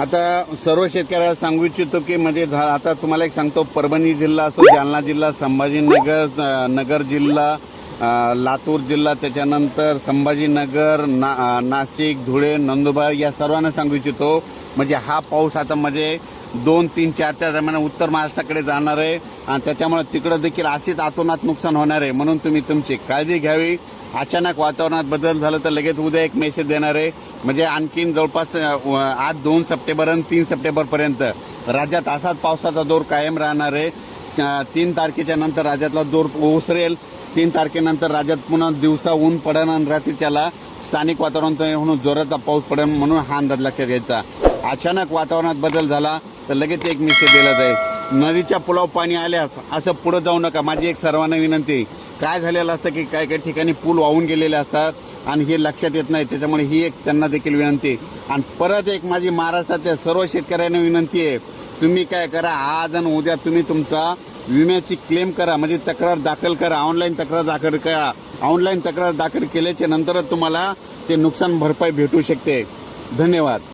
आता सर्व शेतकऱ्याला सांगू इच्छितो की म्हणजे झा- आता तुम्हाला एक सांगतो परभणी जिल्हा असो जालना जिल्हा संभाजीनगर नगर जिल्हा लातूर जिल्हा त्याच्यानंतर संभाजीनगर ना नाशिक धुळे नंदुरबार या सर्वांना सांगू इच्छितो. म्हणजे हा पाऊस आता म्हणजे दोन तीन चारच्या दरम्यान उत्तर महाराष्ट्राकडे जाणार आहे. आणि त्याच्यामुळे तिकडं देखील अशीच आतोनात नुकसान होणार आहे. म्हणून तुम्ही तुमची काळजी घ्यावी. अचानक वातावरणात बदल झाला तर लगेच उद्या एक मेसेज देणार आहे. म्हणजे आणखीन जवळपास आज दोन सप्टेंबर आणि तीन सप्टेंबरपर्यंत राज्यात असाच पावसाचा जोर कायम राहणार आहे. तीन तारखेच्या नंतर राज्यातला जोर ओसरेल. तीन तारखेनंतर राज्यात पुन्हा दिवसा ऊन पडेल आणि रात्री त्याला स्थानिक वातावरण म्हणून जोराचा पाऊस पडेल म्हणून हा अंदाज लक्षात घ्यायचा. अचानक वातावरणात बदल झाला. तर लगेच एक मेसेज दिला जाईल. नदीच्या पुलाव पाणी आल्यास असं पुढं जाऊ नका. माझी एक सर्वांना विनंती आहे. काय झालेलं असतं की काही काही ठिकाणी पूल वाहून गेलेले असतात आणि हे लक्षात येत नाही. त्याच्यामुळे ही एक त्यांना देखील विनंती आहे. आणि परत एक माझी महाराष्ट्रातल्या सर्व शेतकऱ्यांना विनंती आहे. तुम्ही काय करा आज आणि उद्या तुम्ही तुमचा विम्याची क्लेम करा म्हणजे तक्रार दाखल करा ऑनलाईन तक्रार दाखल करा. ऑनलाईन तक्रार दाखल केल्याच्या नंतरच तुम्हाला ते नुकसान भरपाई भेटू शकते. धन्यवाद.